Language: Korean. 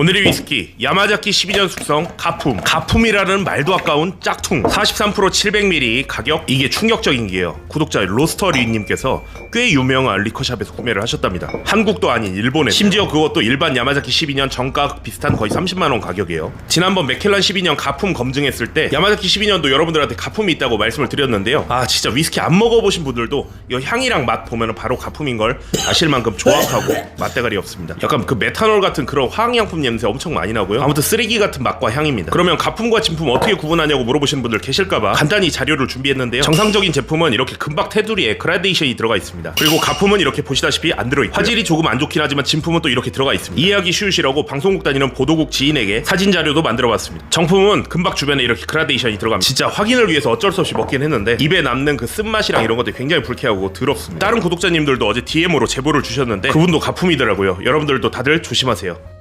오늘의 위스키 야마자키 12년 숙성 가품. 가품이라는 말도 아까운 짝퉁. 43% 700ml 가격. 이게 충격적인 게요. 구독자 로스터리님께서 꽤 유명한 리커샵에서 구매를 하셨답니다. 한국도 아닌 일본에 심지어 그것도 일반 야마자키 12년 정가 비슷한 거의 30만원 가격이에요. 지난번 맥켈란 12년 가품 검증했을 때 야마자키 12년도 여러분들한테 가품이 있다고 말씀을 드렸는데요. 아 진짜 위스키 안 먹어보신 분들도 이 향이랑 맛 보면 바로 가품인 걸 아실 만큼 정확하고 맛대가리 없습니다. 약간 그 메탄올 같은 그런 화학양품 냄새 엄청 많이 나고요. 아무튼 쓰레기 같은 맛과 향입니다. 그러면 가품과 진품 어떻게 구분하냐고 물어보시는 분들 계실까봐 간단히 자료를 준비했는데요. 정상적인 제품은 이렇게 금박 테두리에 그라데이션이 들어가 있습니다. 그리고 가품은 이렇게 보시다시피 안 들어있고 화질이 조금 안 좋긴 하지만 진품은 또 이렇게 들어가 있습니다. 이해하기 쉬우시라고 방송국 다니는 보도국 지인에게 사진 자료도 만들어봤습니다. 정품은 금박 주변에 이렇게 그라데이션이 들어갑니다. 진짜 확인을 위해서 어쩔 수 없이 먹긴 했는데 입에 남는 그 쓴맛이랑 이런 것들이 굉장히 불쾌하고 더럽습니다. 다른 구독자님들도 어제 DM으로 제보를 주셨는데 그분도 가품이더라고요. 여러분들도 다들 조심하세요